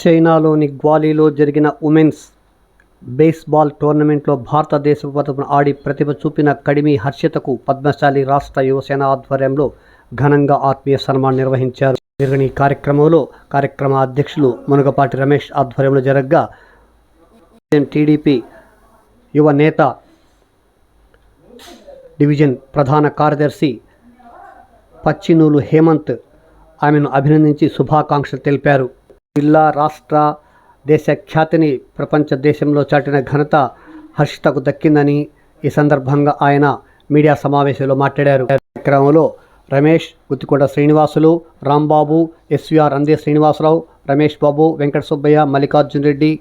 చైనాలోని గ్వాలీలో జరిగిన women's baseball టోర్నమెంట్లో భారతదేశ తరపున ఆడి ప్రతిభ చూపిన కడిమి హర్షితకు పద్మశాలి రాష్ట్ర యువసేన ఆధ్వర్యంలో ఘనంగా ఆత్మీయ సన్మానం నిర్వహించారు. జరిగిన ఈ కార్యక్రమంలో కార్యక్రమ అధ్యక్షులు మునగపాటి రమేష్ ఆధ్వర్యంలో జరగగా టీడీపీ యువ నేత డివిజన్ ప్రధాన కార్యదర్శి పచ్చినూలు హేమంత్ ఆమెను అభినందించి శుభాకాంక్షలు తెలిపారు. జిల్లా రాష్ట్ర దేశ ఖ్యాతిని ప్రపంచ దేశంలో చాటిన ఘనత హర్షితకు దక్కిందని ఈ సందర్భంగా ఆయన మీడియా సమావేశంలో మాట్లాడారు. కార్యక్రమంలో రమేష్ గుత్తికొండ శ్రీనివాసులు రాంబాబు ఎస్విఆర్ అందే శ్రీనివాసరావు రమేష్ బాబు వెంకట సుబ్బయ్య మల్లికార్జున్ రెడ్డి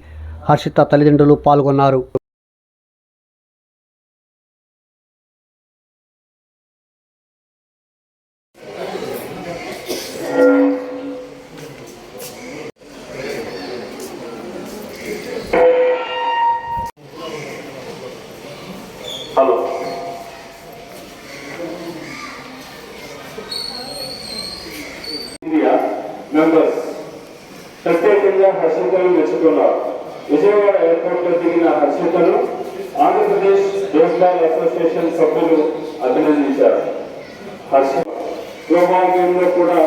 హర్షిత తల్లిదండ్రులు పాల్గొన్నారు. ఇండియా మెంబర్స్ ప్రత్యేకంగా హర్షితను మెచ్చుకున్నారు. విజయవాడ ఎయిర్పోర్ట్లో దిగిన హర్షితను ఆంధ్రప్రదేశ్ బేస్బాల్ అసోసియేషన్ సభ్యులు అభినందించారు. హర్షిత గ్లోబల్ గేమ్లో కూడా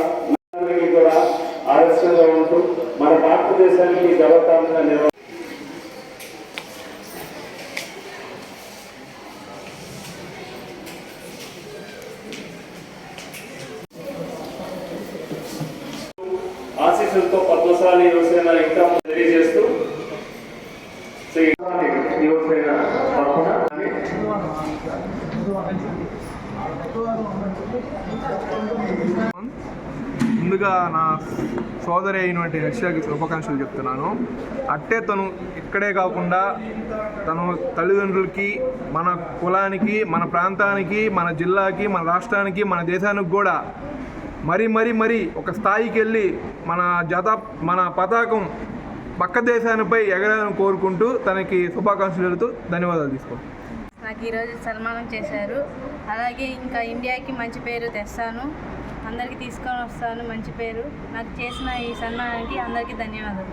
ఆశీస్సులతో పద్మశాలి యువసేన ఇంకా తెలియజేస్తూ యువసేన తరఫున ముందుగా నా సోదరి అయినటువంటి రష్యాకి శుభాకాంక్షలు చెప్తున్నాను. అట్టే తను ఇక్కడే కాకుండా తను తల్లిదండ్రులకి మన కులానికి మన ప్రాంతానికి మన జిల్లాకి మన రాష్ట్రానికి మన దేశానికి కూడా మరీ మరీ మరీ ఒక స్థాయికి వెళ్ళి మన జత మన పతాకం పక్క దేశానిపై ఎగరాలని కోరుకుంటూ తనకి శుభాకాంక్షలు వెళుతూ ధన్యవాదాలు తీసుకోండి నాకు ఈరోజు సన్మానం చేశారు. అలాగే ఇంకా ఇండియాకి మంచి పేరు తెస్తాను. అందరికీ తీసుకొని వస్తాను మంచి పేరు. నాకు చేసిన ఈ సన్మానానికి అందరికీ ధన్యవాదాలు.